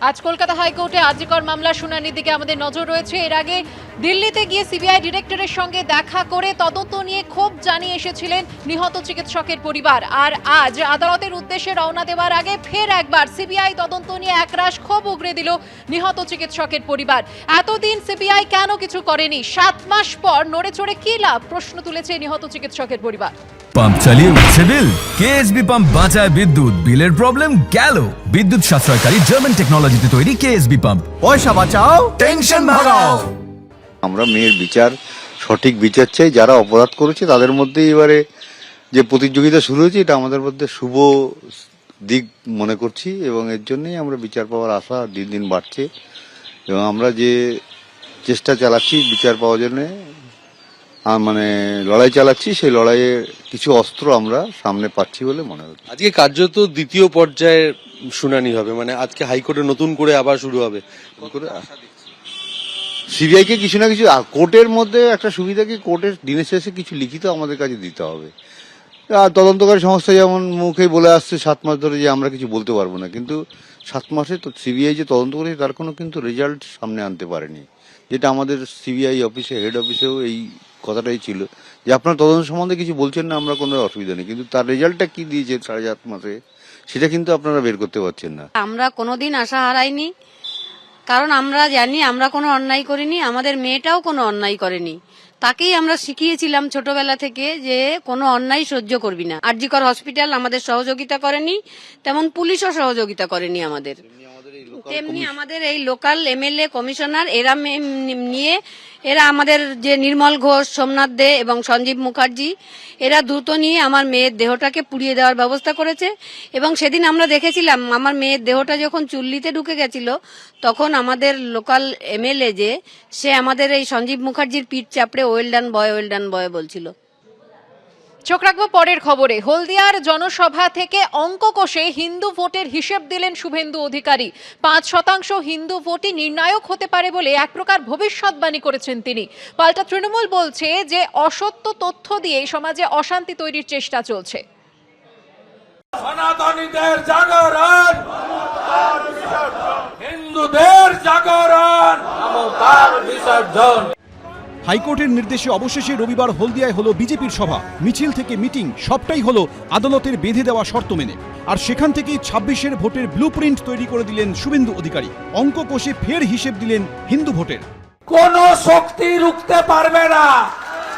আজ কলকাতা হাইকোর্টে আজিকর মামলা শুনানির দিকে আমাদের নজর রয়েছে। এর আগে দিল্লিতে গিয়ে সিবিআই ডিরেক্টরের সঙ্গে দেখা করে তদন্ত নিয়ে ক্ষোভ জানিয়ে এসেছিলেন নিহত চিকিৎসকের পরিবার। আর আজ আদালতের উদ্দেশ্যে রওনা দেওয়ার আগে ফের একবার সিবিআই তদন্ত নিয়ে একরাশ ক্ষোভ উগরে দিল নিহত চিকিৎসকের পরিবার। এতদিন সিবিআই কেন কিছু করেনি? সাত মাস পর নড়ে চড়ে কি লাভ? প্রশ্ন তুলেছে নিহত চিকিৎসকের পরিবার। পাম্প চালিয়ে উঠছে বিল। কেএসবি পাম্প বাঁচায় বিদ্যুৎ। বিলের প্রবলেম গেল। বিদ্যুৎ সাশ্রয়কারী জার্মান টেকনোলজিতে তৈরি কেএসবি পাম্প। পয়সা বাঁচাও টেনশন ভাগাও। আমরা মেয়ের বিচার সঠিক বিচার চাই যারা অপরাধ করেছে তাদের মধ্যে এবারে যে প্রতিযোগিতা শুরু হয়েছে এটা আমাদের মধ্যে শুভ দিক মনে করছি এবং এর জন্যই আমরা বিচার পাওয়ার আশা দিন দিন বাড়ছে। এবং আমরা যে চেষ্টা চালাচ্ছি বিচার পাওয়ার জন্য মানে লড়াই চালাচ্ছি সেই লড়াইয়ে কিছু অস্ত্র আমরা সামনে পাচ্ছি বলে মনে হচ্ছে। আজকে কার্যত দ্বিতীয় পর্যায়ের শুনানি হবে মানে আজকে হাইকোর্টে নতুন করে আবার শুরু হবে। সিবিআই কে কিছু না কিছু কোর্টের মধ্যে একটা সুবিধা কি, কোর্টের দিনের শেষে কিছু লিখিত আমাদের কাছে দিতে হবে। আর তদন্তকারী সংস্থা যেমন মুখে বলে আসছে সাত মাস ধরে যে আমরা কিছু বলতে পারব না, কিন্তু সাত মাসে তো সিবিআই যে তদন্ত করেছে, তার কোনো কিন্তু রেজাল্ট সামনে আনতে পারেনি। যেটা আমাদের সিবিআই অফিসে, হেড অফিসেও এই কথাটাই ছিল, যে আপনার তদন্ত সম্বন্ধে কিছু বলছেন না, আমরা কোনো অসুবিধা নেই। কিন্তু তার রেজাল্টটা কি দিয়েছে সাড়ে সাত মাসে, সেটা কিন্তু আপনারা বের করতে পারছেন না। আমরা কোনোদিন আশা হারাইনি কারণ আমরা জানি আমরা কোনো অন্যায় করিনি আমাদের মেয়েটাও কোনো অন্যায় করেনি। তাকেই আমরা শিখিয়েছিলাম ছোটবেলা থেকে যে কোনো অন্যায় সহ্য করবি না। আরজিকর হসপিটাল আমাদের সহযোগিতা করেনি তেমন পুলিশও সহযোগিতা করেনি আমাদের। তেমনি আমাদের এই লোকাল এমএলএ কমিশনার এরা নিয়ে এরা আমাদের যে নির্মল ঘোষ, সোমনাথ দে এবং সঞ্জীব মুখার্জি, এরা দ্রুত নিয়ে আমার মেয়ের দেহটাকে পুড়িয়ে দেওয়ার ব্যবস্থা করেছে। এবং সেদিন আমরা দেখেছিলাম, আমার মেয়ের দেহটা যখন চুল্লিতে ঢুকে গেছিল, তখন আমাদের লোকাল এমএলএ যে, সে আমাদের এই সঞ্জীব মুখার্জির পিঠ চাপড়ে ওয়েল ডান বয় ওয়েল ডান বয় বলছিল। চোখ রাখব পরের খবরে। হলদিয়ার জনসভা থেকে অঙ্ক কষে হিন্দু ভোটের হিসেব দিলেন শুভেন্দু অধিকারী। পাঁচ শতাংশ হিন্দু ভোটই নির্ণায়ক হতে পারে বলে এক প্রকার ভবিষ্যৎবাণী করেছেন তিনি। পাল্টা তৃণমূল বলছে যে অসত্য তথ্য দিয়ে সমাজে অশান্তি তৈরির চেষ্টা চলছে। সনাতনীদের জাগরণ হিন্দুদের জাগরণ বিসর্জন। হাইকোর্টের নির্দেশে অবশেষে রবিবার হলদিয়ায় হলো বিজেপির সভা। মিছিল থেকে মিটিং, সবটাই হলো আদালতের বেঁধে দেওয়া শর্ত মেনে। আর সেখান থেকেই ছাব্বিশের ভোটের ব্লু তৈরি করে দিলেন শুভেন্দু অধিকারী। অঙ্ক কষে ফের হিসেব দিলেন হিন্দু ভোটের। কোন শক্তি রুখতে পারবে না।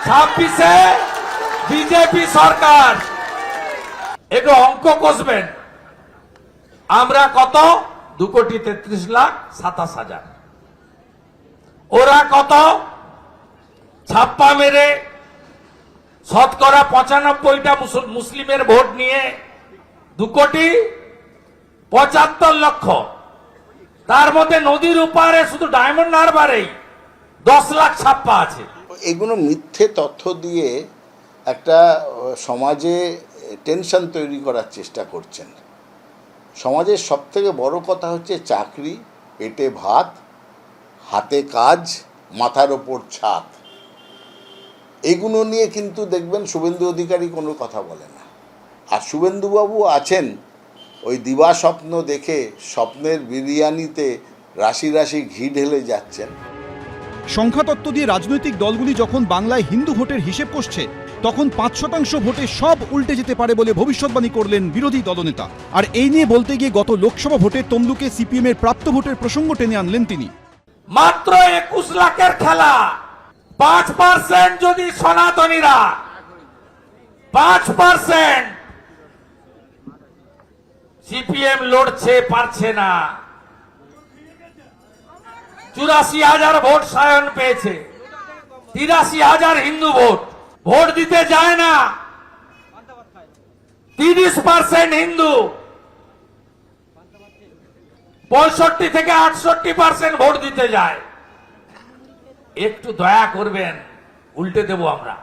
ছাব্বিশে বিজেপি সরকার। একটু অঙ্ক কষবেন। আমরা কত? দু কোটি তেত্রিশ লাখ সাতাশ হাজার। ওরা কত? ছাপ্পা মেরে শতকরা পঁচানব্বইটা মুসলিমের ভোট নিয়ে দু কোটি পঁচাত্তর লক্ষ। তার মধ্যে নদীর উপারে শুধু ডায়মন্ড হারবারেই দশ লাখ ছাপ্পা আছে। এগুলো মিথ্যে তথ্য দিয়ে একটা সমাজে টেনশন তৈরি করার চেষ্টা করছেন। সমাজের সব থেকে বড় কথা হচ্ছে চাকরি, পেটে ভাত, হাতে কাজ, মাথার ওপর ছাদ। এগুলো নিয়ে কিন্তু দেখবেন শুভেন্দু অধিকারী কোনো কথা বলে না। আর শুভেন্দুবাবু আছেন ওই দিবা স্বপ্ন দেখে স্বপ্নের বিরিয়ানিতে রাশি রাশি ঘি ঢেলে যাচ্ছেন। সংখ্যাতত্ত্ব দিয়ে রাজনৈতিক দলগুলি যখন বাংলায় হিন্দু ভোটের হিসেব করছে তখন পাঁচ শতাংশ ভোটে সব উল্টে যেতে পারে বলে ভবিষ্যৎবাণী করলেন বিরোধী দলনেতা। আর এই নিয়ে বলতে গিয়ে গত লোকসভা ভোটে তমলুকে সিপিএম এর প্রাপ্ত ভোটের প্রসঙ্গ টেনে আনলেন তিনি। মাত্র একুশ লাখের খেলা। পাঁচ পার্সেন্ট যদি সনাতনীরা, পাঁচ পার্সেন্ট সিপিএম লড়ছে, পারছে না। চুরাশি হাজার ভোট সায়ন পেয়েছে। তিরাশি হাজার হিন্দু ভোট। ভোট দিতে যায় না। তিরিশ পার্সেন্ট হিন্দু। পঁয়ষট্টি থেকে আটষট্টি পার্সেন্ট ভোট দিতে যায়। একটু দয়া করবেন উল্টে দেব আমরা।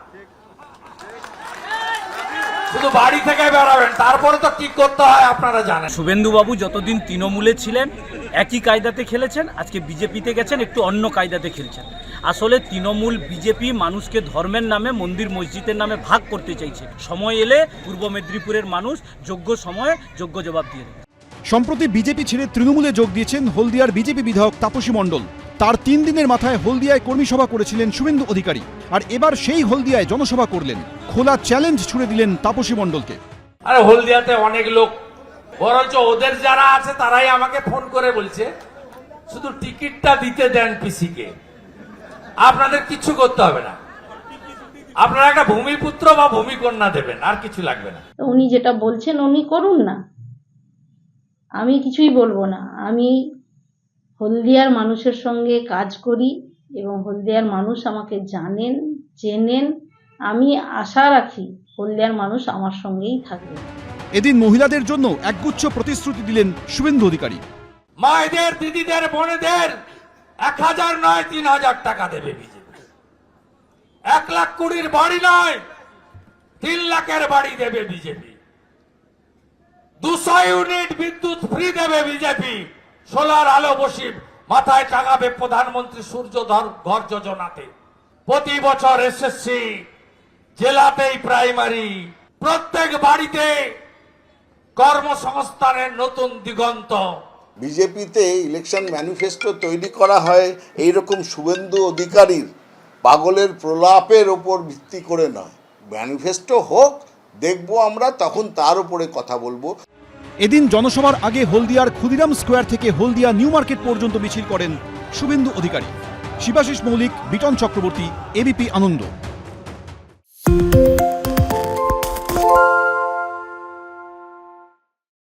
শুধু বাড়ি থেকে বেড়াবেন তারপরে তো কি করতে হয় আপনারা জানেন। শুভেন্দুবাবু যতদিন তৃণমূলে ছিলেন একই কায়দাতে খেলেছেন আজকে বিজেপিতে গেছেন একটু অন্য কায়দাতে খেলছেন। আসলে তৃণমূল বিজেপি মানুষকে ধর্মের নামে মন্দির মসজিদের নামে ভাগ করতে চাইছে। সময় এলে পূর্ব মেদিনীপুরের মানুষ যোগ্য সময়ে যোগ্য জবাব দিয়ে দেবে। সম্প্রতি বিজেপি ছেড়ে তৃণমূলে যোগ দিয়েছেন হলদিয়ার বিজেপি বিধায়ক তাপসী মণ্ডল। তার তিন দিনের মাথায় হলদিয়ায় কর্মী সভা করেছিলেন শুভেন্দু অধিকারী। আর এবার সেই হলদিয়ায় জনসভা করলেন। খোলা চ্যালেঞ্জ ছুড়ে দিলেন তাপসী মণ্ডলকে। আরে হলদিয়াতে অনেক লোক। বরঞ্চ ওদের যারা আছে তারাই আমাকে ফোন করে বলছে শুধু টিকিটটা দিতে দেন পিসিকে। আপনাদের কিছু করতে হবে না। আপনারা একটা ভূমিপুত্র বা ভূমিকন্যা দেবেন আর কিছু লাগবে না। উনি যেটা বলছেন উনি করুন না। আমি কিছুই বলব না। আমি হলদিয়ার মানুষের সঙ্গে কাজ করি এবং হলদিয়ার মানুষ আমাকে জানেন চেনেন। আমি আশা রাখি হলদিয়ার মানুষ আমার সঙ্গেই থাকবে। এদিন মহিলাদের জন্য একগুচ্ছ প্রতিশ্রুতি দিলেন শুভেন্দু অধিকারী। মায়েদের দিদিদের বোনেদের এক হাজার নয় তিন হাজার টাকা দেবে বিজেপি। এক লাখ কুড়ির বাড়ি নয় তিন লাখের বাড়ি দেবে বিজেপি। দুশো ইউনিট বিদ্যুৎ ফ্রি দেবে বিজেপি। সোলার আলো বসিব মাথায় টাঙাবে প্রধানমন্ত্রী সূর্য ঘর যোজনাতে। প্রতি বছর এসএসসি জেলাতেই প্রাইমারি। প্রত্যেক বাড়িতে কর্মসংস্থানের নতুন দিগন্ত। বিজেপিতে ইলেকশন ম্যানিফেস্টো তৈরি করা হয় এইরকম শুভেন্দু অধিকারীর। পাগলের প্রলাপের ওপর ভিত্তি করে নয়। ম্যানিফেস্টো হোক, দেখব আমরা, তখন তার উপরে কথা বলব। এদিন জনসভার আগে হলদিয়ার ক্ষুদিরাম স্কোয়ার থেকে হলদিয়া নিউ মার্কেট পর্যন্ত মিছিল করেন শুভেন্দু অধিকারী। শিবাশিস মৌলিক, বিটন চক্রবর্তী এবিপি আনন্দ।